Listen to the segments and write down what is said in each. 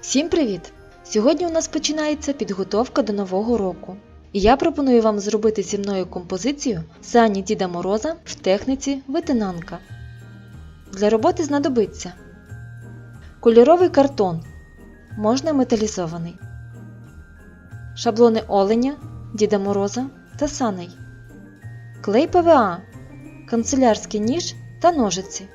Всім привіт! Сьогодні у нас починається підготовка до Нового року. І я пропоную вам зробити зі мною композицію Сані Діда Мороза в техніці витинанка. Для роботи знадобиться кольоровий картон, можна металізований, шаблони оленя, Діда Мороза та саней, клей ПВА, канцелярський ніж та ножиці,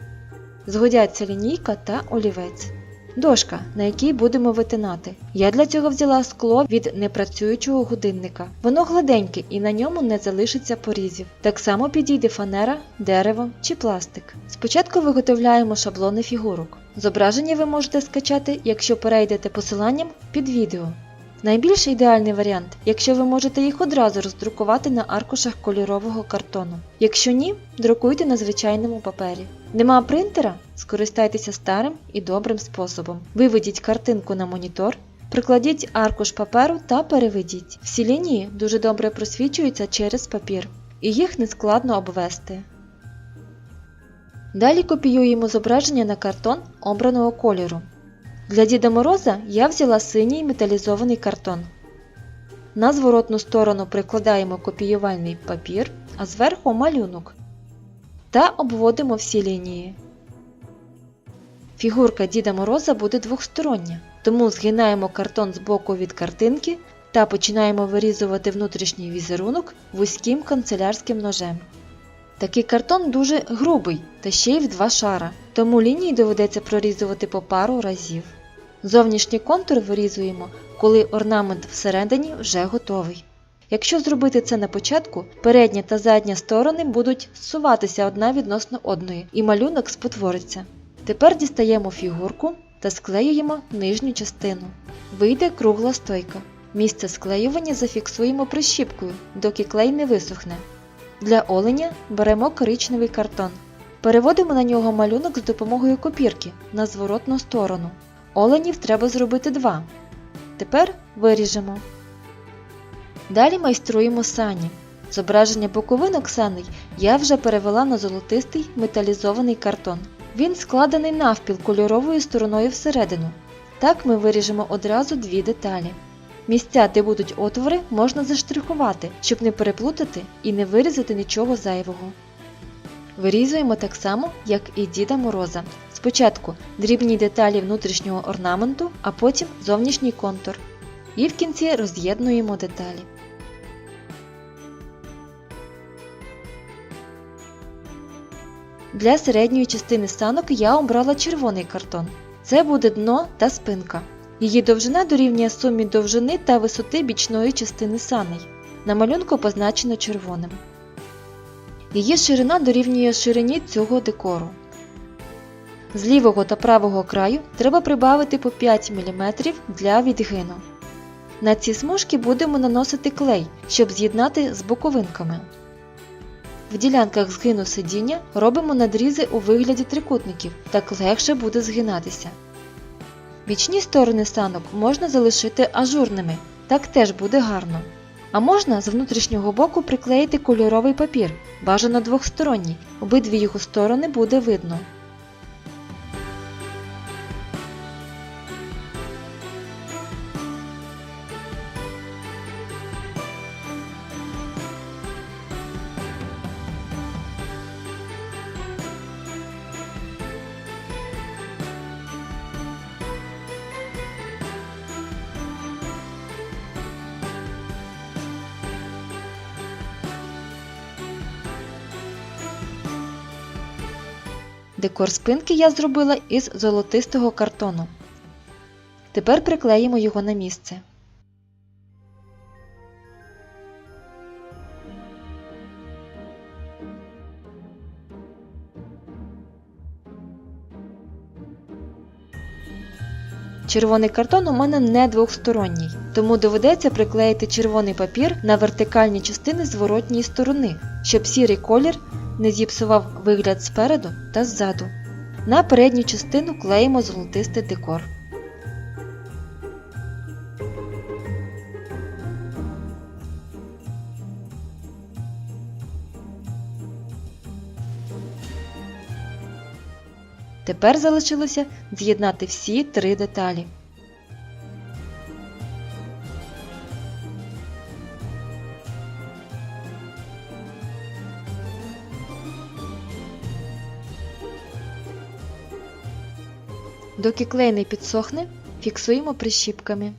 згодяться лінійка та олівець. Дошка, на якій будемо витинати. Я для цього взяла скло від непрацюючого годинника. Воно гладеньке і на ньому не залишиться порізів. Так само підійде фанера, дерево чи пластик. Спочатку виготовляємо шаблони фігурок. Зображення ви можете скачати, якщо перейдете посиланням під відео. Найбільш ідеальний варіант, якщо ви можете їх одразу роздрукувати на аркушах кольорового картону. Якщо ні, друкуйте на звичайному папері. Нема принтера? Скористайтеся старим і добрим способом. Виведіть картинку на монітор, прикладіть аркуш паперу та переведіть. Всі лінії дуже добре просвічуються через папір, і їх не складно обвести. Далі копіюємо зображення на картон обраного кольору. Для Діда Мороза я взяла синій металізований картон. На зворотну сторону прикладаємо копіювальний папір, а зверху малюнок. Та обводимо всі лінії. Фігурка Діда Мороза буде двохстороння, тому згинаємо картон з боку від картинки та починаємо вирізувати внутрішній візерунок вузьким канцелярським ножем. Такий картон дуже грубий та ще й в два шара, тому лінії доведеться прорізувати по пару разів. Зовнішній контур вирізуємо, коли орнамент всередині вже готовий. Якщо зробити це на початку, передня та задня сторони будуть зсуватися одна відносно одної, і малюнок спотвориться. Тепер дістаємо фігурку та склеюємо нижню частину. Вийде кругла стойка. Місце склеювання зафіксуємо прищіпкою, доки клей не висохне. Для оленя беремо коричневий картон. Переводимо на нього малюнок з допомогою копірки на зворотну сторону. Оленів треба зробити два. Тепер виріжемо. Далі майструємо сані. Зображення боковинок саней я вже перевела на золотистий металізований картон. Він складений навпіл кольоровою стороною всередину. Так ми виріжемо одразу дві деталі. Місця, де будуть отвори, можна заштрихувати, щоб не переплутати і не вирізати нічого зайвого. Вирізуємо так само, як і Діда Мороза. Спочатку дрібні деталі внутрішнього орнаменту, а потім зовнішній контур. І в кінці роз'єднуємо деталі. Для середньої частини санок я обрала червоний картон. Це буде дно та спинка. Її довжина дорівнює сумі довжини та висоти бічної частини саней. На малюнку позначено червоним. Її ширина дорівнює ширині цього декору. З лівого та правого краю треба прибавити по 5 мм для відгину. На ці смужки будемо наносити клей, щоб з'єднати з боковинками. В ділянках згину сидіння робимо надрізи у вигляді трикутників, так легше буде згинатися. Бічні сторони санок можна залишити ажурними, так теж буде гарно. А можна з внутрішнього боку приклеїти кольоровий папір, бажано двохсторонній, обидві його сторони буде видно. Декор спинки я зробила із золотистого картону. Тепер приклеїмо його на місце. Червоний картон у мене не двохсторонній, тому доведеться приклеїти червоний папір на вертикальні частини зворотньої сторони, щоб сірий колір не зіпсував вигляд спереду та ззаду. На передню частину клеїмо золотистий декор. Тепер залишилося з'єднати всі три деталі. Доки клей не підсохне, фіксуємо прищіпками.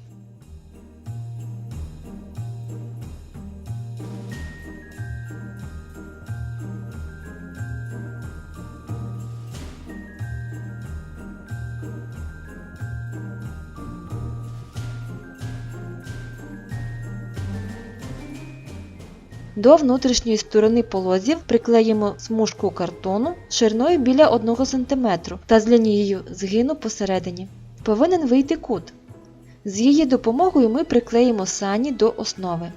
До внутрішньої сторони полозів приклеїмо смужку картону шириною біля 1 см та з лінією згину посередині. Повинен вийти кут. З її допомогою ми приклеїмо сані до основи.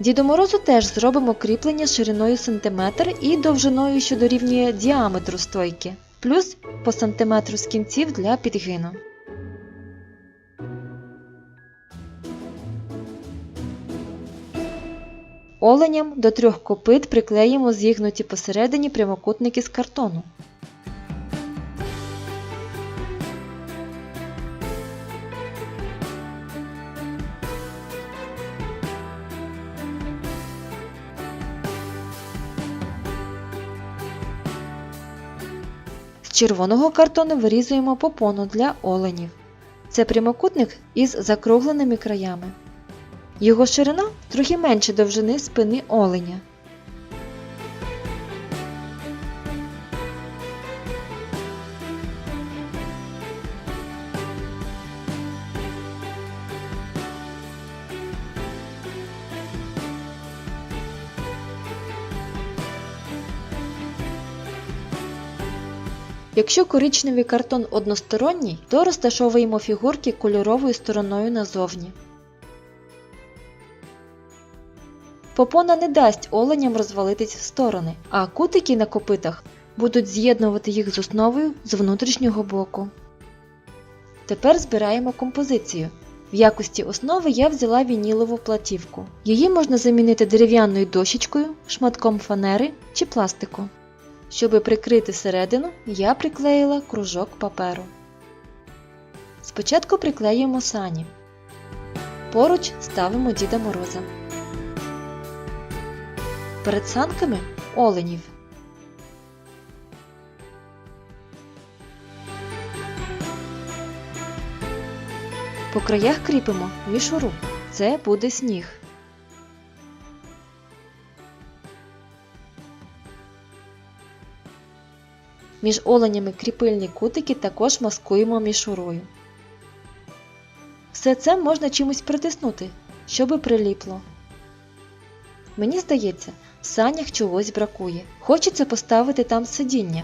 Діду Морозу теж зробимо кріплення шириною сантиметр і довжиною, що дорівнює діаметру стойки, плюс по сантиметру з кінців для підгину. Оленям до трьох копит приклеїмо зігнуті посередині прямокутники з картону. Червоного картону вирізуємо попону для оленів. Це прямокутник із закругленими краями. Його ширина трохи менше довжини спини оленя. Якщо коричневий картон односторонній, то розташовуємо фігурки кольоровою стороною назовні. Попона не дасть оленям розвалитись в сторони, а кутики на копитах будуть з'єднувати їх з основою з внутрішнього боку. Тепер збираємо композицію. В якості основи я взяла вінілову платівку. Її можна замінити дерев'яною дощечкою, шматком фанери чи пластику. Щоб прикрити середину, я приклеїла кружок паперу. Спочатку приклеюємо сані. Поруч ставимо Діда Мороза. Перед санками оленів. По краях кріпимо мішуру. Це буде сніг. Між оленями кріпильні кутики також маскуємо мішурою. Все це можна чимось притиснути, щоби приліпло. Мені здається, в санях чогось бракує. Хочеться поставити там сидіння.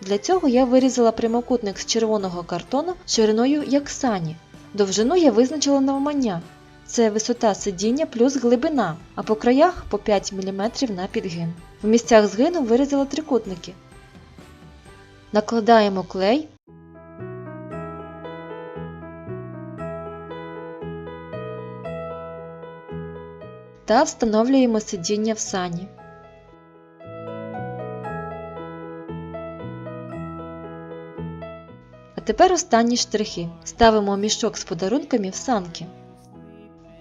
Для цього я вирізала прямокутник з червоного картону шириною як сані. Довжину я визначила навмання. Це висота сидіння плюс глибина, а по краях по 5 мм на підгин. В місцях згину вирізала трикутники. Накладаємо клей. Та встановлюємо сидіння в сані. А тепер останні штрихи. Ставимо мішок з подарунками в санки.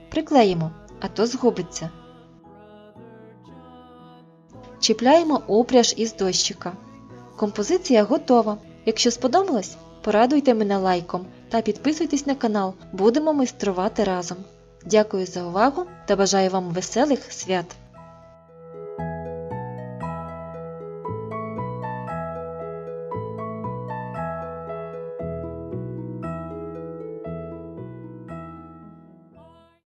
Приклеїмо, а то згубиться. Чіпляємо упряж із дощика. Композиція готова. Якщо сподобалось, порадуйте мене лайком та підписуйтесь на канал. Будемо майструвати разом. Дякую за увагу та бажаю вам веселих свят!